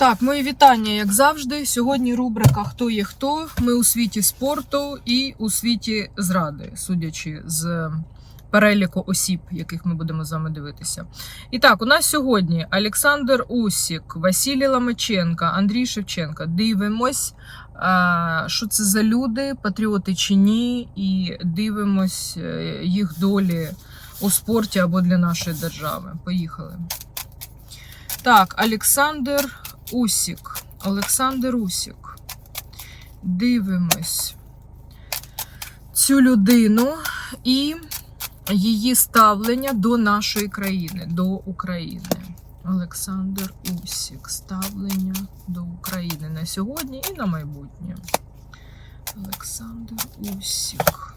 Так, мої вітання, як завжди. Сьогодні рубрика Хто є хто. Ми у світі спорту і у світі зради, судячи з переліку осіб, яких ми будемо з вами дивитися. І так, у нас сьогодні Олександр Усік, Василій Ламаченко, Андрій Шевченко. Дивимось, що це за люди, патріоти чи ні, і дивимось е, їх долі у спорті або для нашої держави. Поїхали. Так, Олександр Усік. Олександр Усік. Дивимось цю людину і її ставлення до нашої країни, до України. Олександр Усік. Ставлення до України на сьогодні і на майбутнє. Олександр Усік.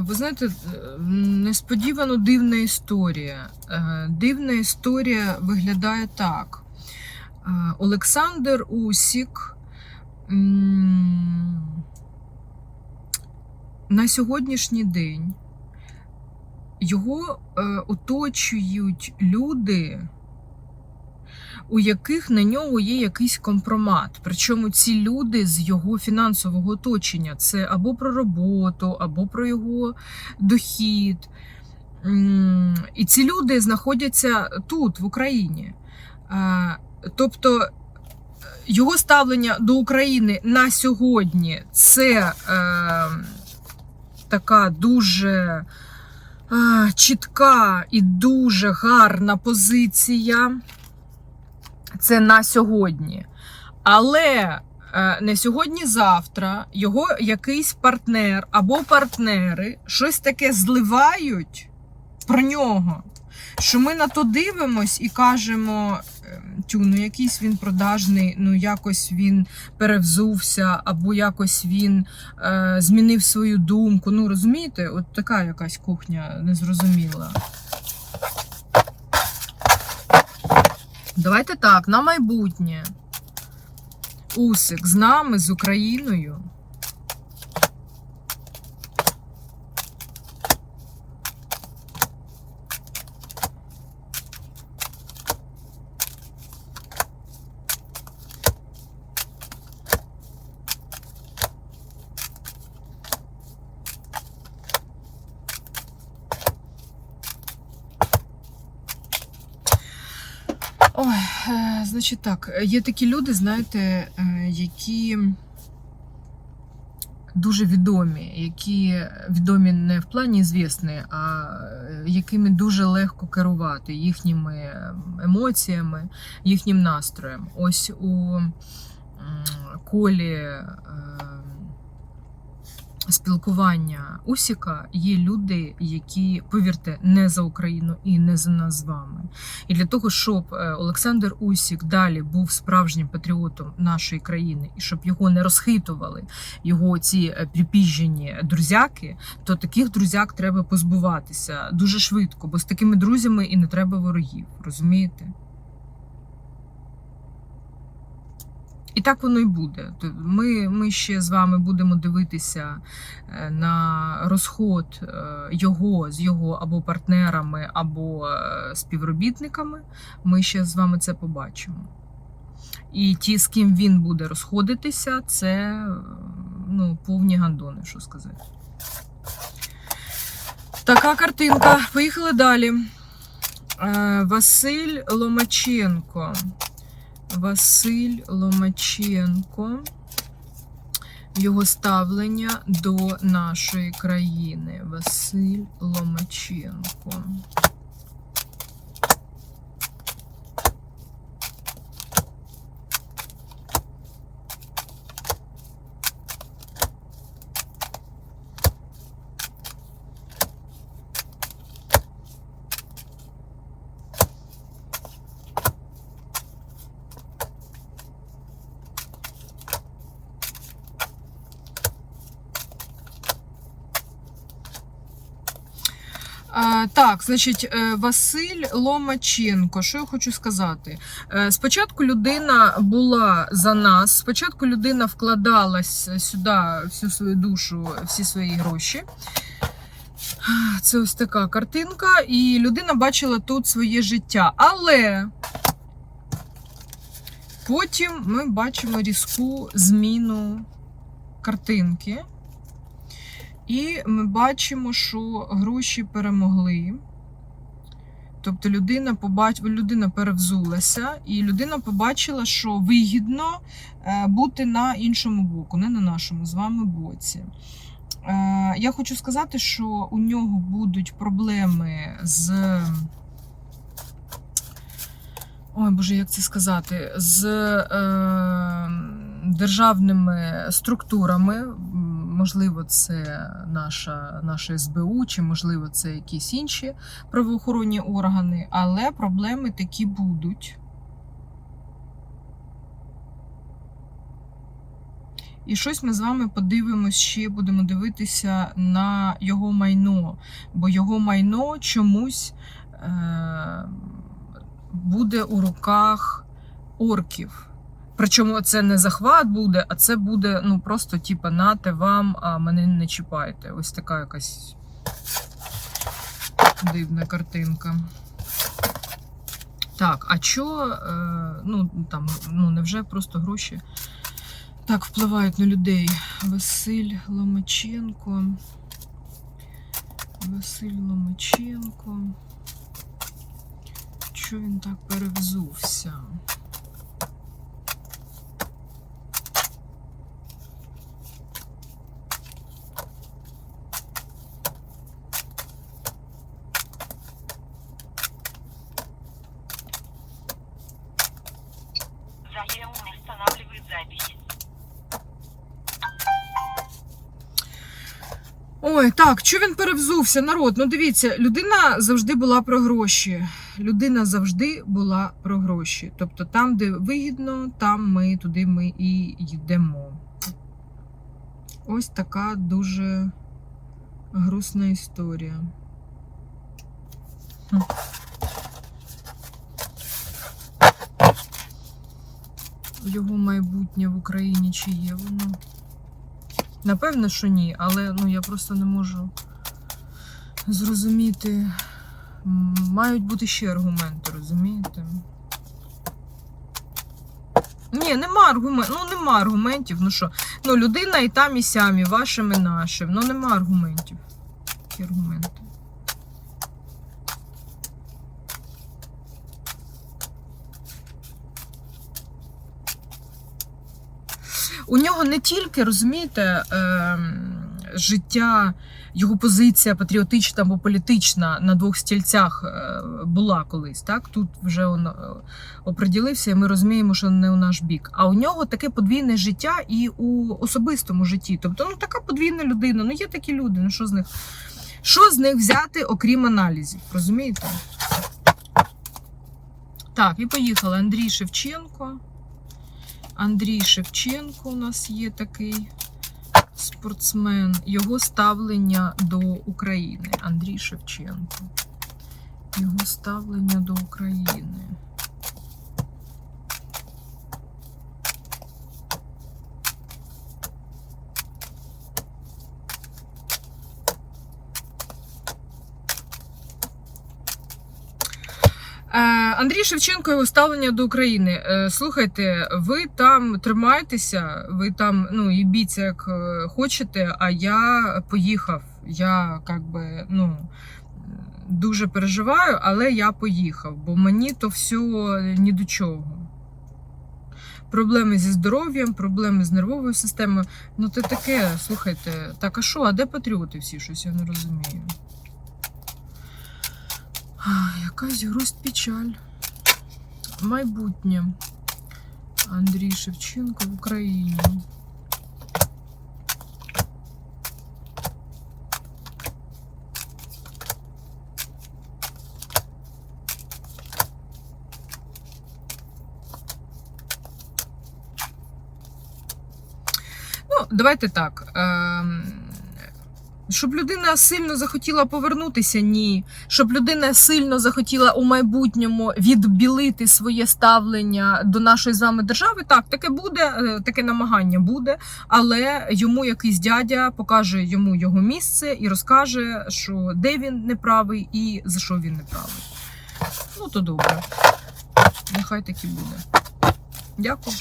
Ви знаєте, е, несподівано дивна історія. Е, Дивна історія виглядає так. Е, Олександр Усік на сьогоднішній день його оточують люди, у яких на нього є якийсь компромат. Причому ці люди з його фінансового оточення це або про роботу, або про його дохід. І ці люди знаходяться тут, в Україні. Тобто е, його ставлення до України на сьогодні це е, така дуже е, чітка і дуже гарна позиція. Це на сьогодні. Але е, не сьогодні-завтра його якийсь партнер або партнери щось таке зливають про нього. Що ми на то дивимось і кажемо: е, тю, ну якийсь він продажний, ну якось він перевзувся, або якось він е, змінив свою думку. Ну розумієте, от така якась кухня незрозуміла. Давайте так, на майбутнє. Усик з нами, з Україною. Ой, е, значить так, є такі люди, знаєте, е, які дуже відомі, які відомі не в плані звісні, а е, якими дуже легко керувати їхніми емоціями, їхнім настроєм. Ось у колі е, спілкування Усіка є люди, які, повірте, не за Україну і не за нас з вами. І для того, щоб е, Олександр Усік далі був справжнім патріотом нашої країни, і щоб його не розхитували його ці е, припіжені друзяки, то таких друзяк треба позбуватися дуже швидко, бо з такими друзями і не треба ворогів, розумієте? І так воно і буде. Ми, ми ще з вами будемо дивитися е, на розход е, його з його або партнерами, або е, співробітниками. Ми ще з вами це побачимо. І ті, з ким він буде розходитися, це ну, повні гандони, що сказати. Така картинка. Поїхали далі. Василь Ломаченко. Василь Ломаченко. Його ставлення до нашої країни. Василь Ломаченко. Е, так, значить, е, Василь Ломаченко. Що я хочу сказати? Е, спочатку людина була за нас. Спочатку людина вкладалась сюди всю свою душу, всі свої гроші. Це ось така картинка, і людина бачила тут своє життя. Але потім ми бачимо різку зміну картинки. І ми бачимо, що гроші перемогли. Тобто людина побач... людина перевзулася, і людина побачила, що вигідно е, бути на іншому боку, не на нашому з вами боці. Е, Я хочу сказати, що у нього будуть проблеми з. Ой, Боже, як це сказати? З е, державними структурами. Можливо, це наша, наше СБУ, чи можливо, це якісь інші правоохоронні органи, але проблеми такі будуть. І щось ми з вами подивимось ще, будемо дивитися на його майно, бо його майно чомусь е- буде у руках орків. Причому це не захват буде, а це буде ну просто типа нате вам, а мене не чіпайте. Ось така якась дивна картинка. Так, а що, е, ну там, ну невже просто гроші так впливають на людей? Василь Ломаченко. Василь Ломаченко. Що він так перевзувся? Заем останавливает запись. Ой, так, що він перевзувся, народ? Ну дивіться, людина завжди була про гроші. Людина завжди була про гроші. Тобто там, де вигідно, там ми туди ми і йдемо. Ось така дуже грустна історія. Його майбутнє в Україні чи є воно? Напевно, що ні, але ну я просто не можу зрозуміти. Мають бути ще аргументи, розумієте? Ні, нема аргументів. Ну, нема аргументів. Ну що? Ну, людина і там, і сям, і вашим, і нашим. Ну, нема аргументів. Які аргументи? У нього не тільки розумієте, ем, життя, його позиція патріотична або політична на двох стільцях е, була колись. Так тут вже він е, оприділився, і ми розуміємо, що не у наш бік. А у нього таке подвійне життя і у особистому житті. Тобто, ну така подвійна людина. Ну є такі люди. Ну що з них? Що з них взяти, окрім аналізів? Розумієте? Так, і поїхали. Андрій Шевченко. Андрій Шевченко у нас є такий спортсмен. Його ставлення до України. Андрій Шевченко. Його ставлення до України. Е, Андрій Шевченко його ставлення до України. Е, Слухайте, ви там тримайтеся, ви там ну і біться як е, хочете, а я поїхав. Я как би, ну, дуже переживаю, але я поїхав, бо мені то все ні до чого. Проблеми зі здоров'ям, проблеми з нервовою системою. Ну, це таке, слухайте, так а що, а де патріоти всі? Щось я не розумію. Якась грусть печаль. Майбутнє. Андрій Шевченко в Україні. Ну, давайте так. Ем, Щоб людина сильно захотіла повернутися, ні. Щоб людина сильно захотіла у майбутньому відбілити своє ставлення до нашої з вами держави, так, таке буде, е, таке намагання буде, але йому якийсь дядя покаже йому його місце і розкаже, що де він неправий і за що він неправий. Ну, то добре. Нехай так і буде. Дякую.